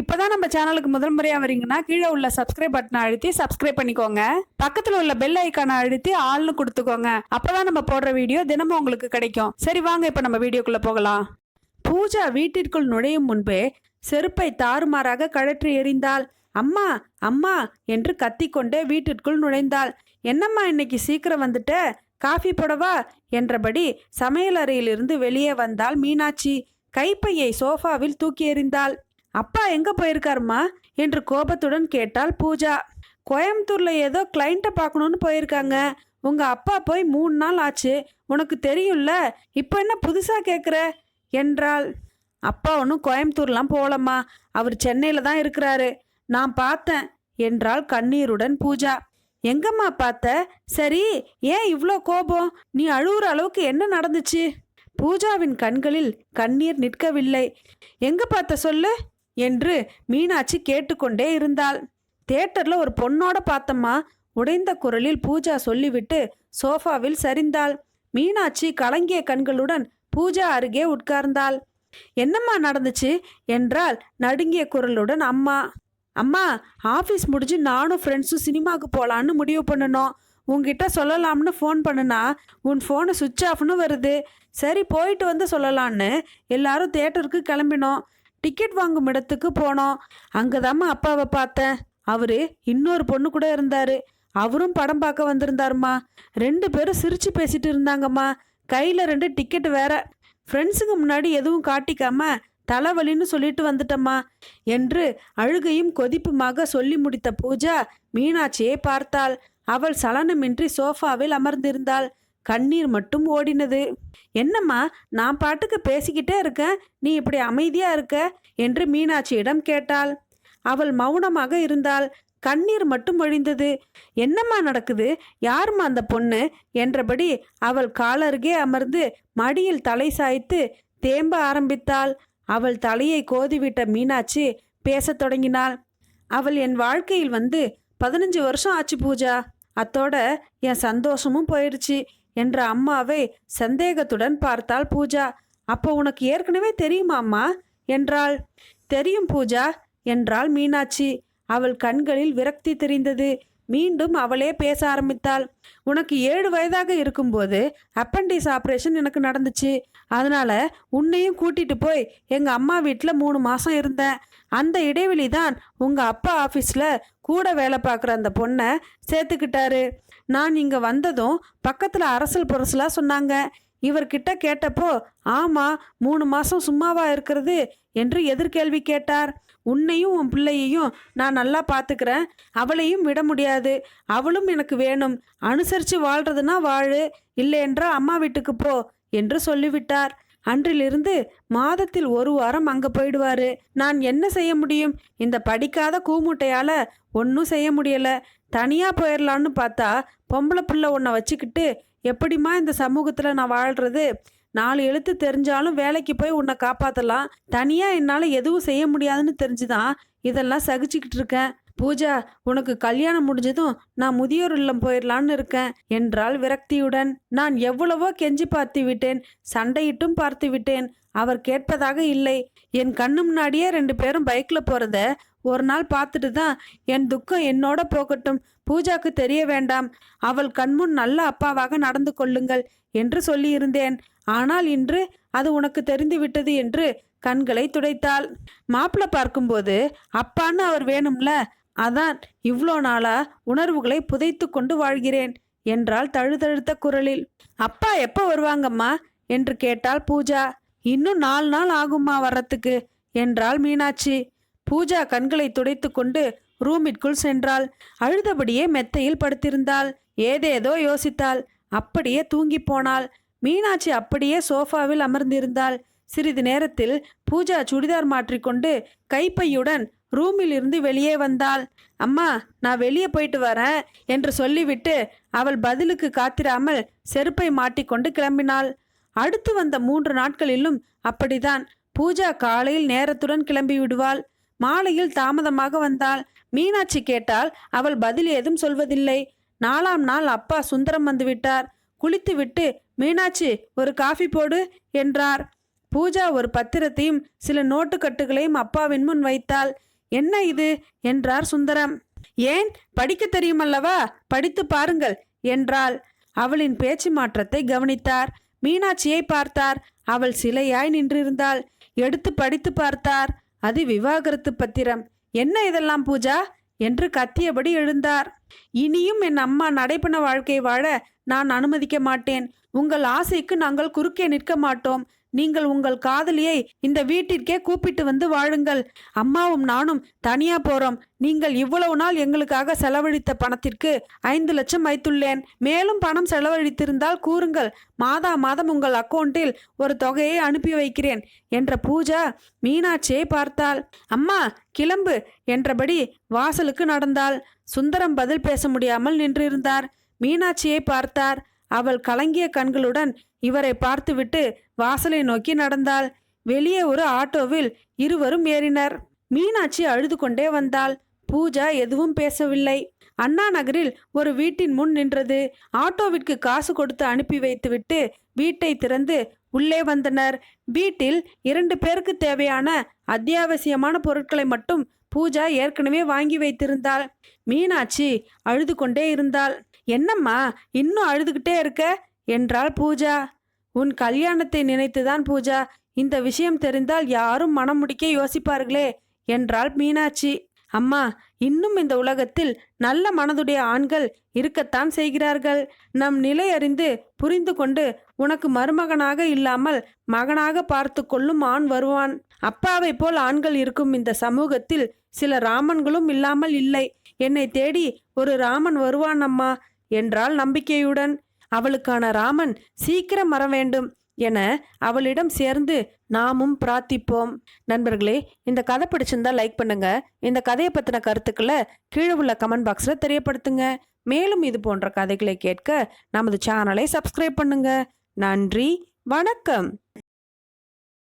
இப்போதான் நம்ம சேனலுக்கு முதல் முறையாக வரீங்கன்னா கீழே உள்ள சப்ஸ்கிரைப் பட்டனை அழுத்தி சப்ஸ்கிரைப் பண்ணிக்கோங்க. பக்கத்தில் உள்ள பெல் ஐக்கானை அழுத்தி ஆள்னு கொடுத்துக்கோங்க. அப்போதான் நம்ம போடுற வீடியோ தினமும் உங்களுக்கு கிடைக்கும். சரி வாங்க இப்போ நம்ம வீடியோக்குள்ளே போகலாம். பூஜா வீட்டிற்குள் நுழையும் முன்பே செருப்பை தாறுமாறாக கழற்றி எறிந்தாள். அம்மா அம்மா என்று கத்திக்கொண்டே வீட்டிற்குள் நுழைந்தாள். என்னம்மா இன்னைக்கு சீக்கிரம் வந்துட்ட? காஃபி போடவா? என்றபடி சமையலறையிலிருந்து வெளியே வந்தாள் மீனாட்சி. கைப்பையை சோஃபாவில் தூக்கி எறிந்தாள். அப்பா எங்க போயிருக்காருமா என்று கோபத்துடன் கேட்டாள் பூஜா. கோயம்புத்தூர்ல ஏதோ கிளைண்ட்டை பார்க்கணும்னு போயிருக்காங்க. உங்க அப்பா போய் மூணு நாள் ஆச்சு. உனக்கு தெரியும்ல? இப்போ என்ன புதுசா கேட்குற என்றாள். அப்பா ஒன்றும் கோயம்புத்தூர்லாம் போகலம்மா. அவர் சென்னையில் தான் இருக்கிறாரு. நான் பார்த்தேன் என்றாள் கண்ணீருடன் பூஜா. எங்கம்மா பார்த்த? சரி ஏன் இவ்வளோ கோபம்? நீ அழுகுற அளவுக்கு என்ன நடந்துச்சு? பூஜாவின் கண்களில் கண்ணீர் நிற்கவில்லை. எங்க பார்த்த சொல்லு? என்று மீனாட்சி கேட்டுக்கொண்டே இருந்தாள். தேட்டர்ல ஒரு பொண்ணோட பார்த்தம்மா உடைந்த குரலில் பூஜா சொல்லிவிட்டு சோஃபாவில் சரிந்தாள். மீனாட்சி கலங்கிய கண்களுடன் பூஜா அருகே உட்கார்ந்தாள். என்னம்மா நடந்துச்சு? என்றால் நடுங்கிய குரலுடன் அம்மா. அம்மா ஆஃபீஸ் முடிஞ்சு நானும் ஃப்ரெண்ட்ஸும் சினிமாவுக்கு போகலான்னு முடிவு பண்ணணும் உங்ககிட்ட சொல்லலாம்னு ஃபோன் பண்ணுனா உன் ஃபோனு சுவிட்ச் ஆஃப்னு வருது. சரி போயிட்டு வந்து சொல்லலான்னு எல்லாரும் தேட்டருக்கு கிளம்பினோம். டிக்கெட் வாங்கும் இடத்துக்கு போனோம். அங்கதாம்மா அப்பாவை பார்த்தேன். அவர் இன்னொரு பொண்ணு கூட இருந்தார். அவரும் படம் பார்க்க வந்திருந்தாருமா. ரெண்டு பேரும் சிரித்து பேசிட்டு இருந்தாங்கம்மா. கையில் ரெண்டு டிக்கெட் வேற. ஃப்ரெண்ட்ஸுக்கு முன்னாடி எதுவும் காட்டிக்காம தலைவலின்னு சொல்லிட்டு வந்துட்டம்மா. என்று அழுகையும் கொதிப்புமாக சொல்லி முடித்த பூஜா மீனாட்சியை பார்த்தாள். அவள் சலனமின்றி சோஃபாவில் அமர்ந்திருந்தாள். கண்ணீர் மட்டும் ஓடினது. என்னம்மா நான் பாட்டுக்கு பேசிக்கிட்டே இருக்கேன். நீ இப்படி அமைதியா இருக்க? என்று மீனாட்சியிடம் கேட்டாள். அவள் மௌனமாக இருந்தாள். கண்ணீர் மட்டும் ஒழிந்தது. என்னம்மா நடக்குது? யாரும்மா அந்த பொண்ணு? என்றபடி அவள் காலருகே அமர்ந்து மடியில் தலை சாய்த்து தேம்ப ஆரம்பித்தாள். அவள் தலையை கோதிவிட்ட மீனாட்சி பேசத் தொடங்கினாள். அவள் என் வாழ்க்கையில் வந்து பதினஞ்சு வருஷம் ஆச்சு பூஜா. அத்தோட என் சந்தோஷமும் போயிடுச்சு. என்ற அம்மாவை சந்தேகத்துடன் பார்த்தாள் பூஜா. அப்போ உனக்கு ஏற்கனவே தெரியுமாம்மா என்றாள். தெரியும் பூஜா என்றாள் மீனாட்சி. அவள் கண்களில் விரக்தி தெரிந்தது. மீண்டும் அவளே பேச ஆரம்பித்தாள். உனக்கு ஏழு வயதாக இருக்கும்போது அப்பண்டிஸ் ஆப்ரேஷன் எனக்கு நடந்துச்சு. அதனால உன்னையும் கூட்டிட்டு போய் எங்க அம்மா வீட்டில் மூணு மாசம் இருந்தேன். அந்த இடைவெளி தான் உங்க அப்பா ஆஃபீஸில் கூட வேலை பார்க்குற அந்த பொண்ணை சேர்த்துக்கிட்டாரு. நான் இங்கே வந்ததும் பக்கத்தில் அரசல் புரசலா சொன்னாங்க. இவர்கிட்ட கேட்டப்போ ஆமாம் மூணு மாதம் சும்மாவா இருக்கிறது? என்று எதிர்கேள்வி கேட்டார். உன்னையும் உன் பிள்ளையையும் நான் நல்லா பார்த்துக்கிறேன் அவளையும் விட முடியாது. அவளும் எனக்கு வேணும். அனுசரித்து வாழ்றதுன்னா வாழு. என்றால் அம்மா வீட்டுக்கு போ என்று சொல்லிவிட்டார். அன்றிலிருந்து மாதத்தில் ஒரு வாரம் அங்கே போயிடுவாரு. நான் என்ன செய்ய முடியும்? இந்த படிக்காத கூமுட்டையால ஒன்றும் செய்ய முடியல. தனியாக போயிடலான்னு பார்த்தா பொம்பளை பிள்ளை உன்னை வச்சுக்கிட்டு எப்படிம்மா இந்த சமூகத்தில் நான் வாழ்கிறது நாலு எழுத்து தெரிஞ்சாலும் வேலைக்கு போய் உன்னை காப்பாற்றலாம் தனியாக என்னால் எதுவும் செய்ய முடியாதுன்னு தெரிஞ்சுதான் இதெல்லாம் சகிச்சுக்கிட்டு இருக்கேன். பூஜா உனக்கு கல்யாணம் முடிஞ்சதும் நான் முதியோர் இல்லம் போயிடலான்னு இருக்கேன் என்றாள் விரக்தியுடன். நான் எவ்வளவோ கெஞ்சி பார்த்து விட்டேன் சண்டையிட்டும் பார்த்து விட்டேன். அவர் கேட்பதாக இல்லை. என் கண்ணு முன்னாடியே ரெண்டு பேரும் பைக்கில் போகிறத ஒரு நாள் பார்த்துட்டு தான் என் துக்கம் என்னோட போகட்டும். பூஜாக்கு தெரிய வேண்டாம். அவள் கண்முன் நல்ல அப்பாவாக நடந்து கொள்ளுங்கள் என்று சொல்லியிருந்தேன். ஆனால் இன்று அது உனக்கு தெரிந்து விட்டது என்று கண்களை துடைத்தாள். மாப்பிள்ளை பார்க்கும்போது அப்பான்னு அவர் வேணும்ல அதான் இவ்வளோ நாளா உணர்வுகளை புதைத்து கொண்டு வாழ்கிறேன் என்றால் தழுதழுத்த குரலில். அப்பா எப்போ வருவாங்கம்மா? என்று கேட்டாள் பூஜா. இன்னும் நாலு நாள் ஆகுமா வர்றதுக்கு என்றாள் மீனாட்சி. பூஜா கண்களை துடைத்து கொண்டு ரூமிற்குள் சென்றாள். அழுதபடியே மெத்தையில் படுத்திருந்தாள். ஏதேதோ யோசித்தாள். அப்படியே தூங்கி போனாள். மீனாட்சி அப்படியே சோஃபாவில் அமர்ந்திருந்தாள். சிறிது நேரத்தில் பூஜா சுடிதார் மாற்றிக்கொண்டு கைப்பையுடன் ரூமில் இருந்து வெளியே வந்தாள். அம்மா நான் வெளியே போயிட்டு வரேன் என்று சொல்லிவிட்டு அவள் பதிலுக்கு காத்திராமல் செருப்பை மாட்டிக்கொண்டு கிளம்பினாள். அடுத்து வந்த மூன்று நாட்களிலும் அப்படிதான் பூஜா காலையில் நேரத்துடன் கிளம்பி விடுவாள். மாலையில் தாமதமாக வந்தாள். மீனாட்சி கேட்டால் அவள் பதில் ஏதும் சொல்வதில்லை. நாலாம் நாள் அப்பா சுந்தரம் வந்துவிட்டார் குளித்துவிட்டு மீனாட்சி ஒரு காஃபி போடு என்றார். பூஜா ஒரு பத்திரத்தையும் சில நோட்டுக்கட்டுகளையும் அப்பாவின் முன் வைத்தாள். என்ன இது? என்றார் சுந்தரம். ஏன்? படிக்க தெரியுமல்லவா? படித்து பாருங்கள் என்றாள். அவளின் பேச்சு மாற்றத்தை கவனித்தார். மீனாட்சியை பார்த்தார். அவள் சிலையாய் நின்றிருந்தாள். எடுத்து படித்து பார்த்தார். அது விவாகரத்து பத்திரம். என்ன இதெல்லாம் பூஜா? என்று கத்தியபடி எழுந்தார். இனியும் என் அம்மா நடைபெண வாழ்க்கை வாழ நான் அனுமதிக்க மாட்டேன். உங்கள் ஆசைக்கு நாங்கள் குறுக்கே நிற்க மாட்டோம். நீங்கள் உங்கள் காதலியை இந்த வீட்டிற்கே கூப்பிட்டு வந்து வாழுங்கள். அம்மாவும் நானும் தனியா போறோம். நீங்கள் இவ்வளவு நாள் எங்களுக்காக செலவழித்த பணத்திற்கு ஐந்து லட்சம் வைத்துள்ளேன். மேலும் பணம் செலவழித்திருந்தால் கூறுங்கள். மாதா மாதம் உங்கள் அக்கௌண்ட்டில் ஒரு தொகையை அனுப்பி வைக்கிறேன் என்ற பூஜா மீனாட்சியை பார்த்தாள். அம்மா கிளம்பு என்றபடி வாசலுக்கு நடந்தாள். சுந்தரம் பதில் பேச முடியாமல் நின்றிருந்தார். மீனாட்சியை பார்த்தார். அவள் கலங்கிய கண்களுடன் இவரை பார்த்துவிட்டு வாசலை நோக்கி நடந்தாள். வெளியே ஒரு ஆட்டோவில் இருவரும் ஏறினர். மீனாட்சி அழுது கொண்டே வந்தாள். பூஜா எதுவும் பேசவில்லை. அண்ணா நகரில் ஒரு வீட்டின் முன் நின்றது. ஆட்டோவிற்கு காசு கொடுத்து அனுப்பி வைத்துவிட்டு வீட்டை திறந்து உள்ளே வந்தனர். வீட்டில் இரண்டு பேருக்கு தேவையான அத்தியாவசியமான பொருட்களை மட்டும் பூஜா ஏற்கனவே வாங்கி வைத்திருந்தாள். மீனாட்சி அழுது கொண்டே இருந்தாள். என்னம்மா இன்னும் அழுதுகிட்டே இருக்க? என்றாள் பூஜா. உன் கல்யாணத்தை நினைத்துதான் பூஜா. இந்த விஷயம் தெரிந்தால் யாரும் மனம் முடிக்க யோசிப்பார்களே என்றாள் மீனாட்சி. அம்மா இன்னும் இந்த உலகத்தில் நல்ல மனதுடைய ஆண்கள் இருக்கத்தான் செய்கிறார்கள். நம் நிலை அறிந்து புரிந்து கொண்டு உனக்கு மருமகனாக இல்லாமல் மகனாக பார்த்து கொள்ளும் ஆண் வருவான். அப்பாவை போல் ஆண்கள் இருக்கும் இந்த சமூகத்தில் சில ராமன்களும் இல்லாமல் இல்லை. என்னை தேடி ஒரு ராமன் வருவான் அம்மா என்றால் நம்பிக்கையுடன். அவளுக்கான ராமன் சீக்கிரம் வர வேண்டும் என அவளிடம் சேர்ந்து நாமும் பிரார்த்திப்போம். நண்பர்களே இந்த கதை பிடிச்சிருந்தா லைக் பண்ணுங்க. இந்த கதையை பற்றின கருத்துக்களை கீழே உள்ள கமெண்ட் பாக்ஸில் தெரியப்படுத்துங்க. மேலும் இது போன்ற கதைகளை கேட்க நமது சேனலை சப்ஸ்கிரைப் பண்ணுங்க. நன்றி வணக்கம்.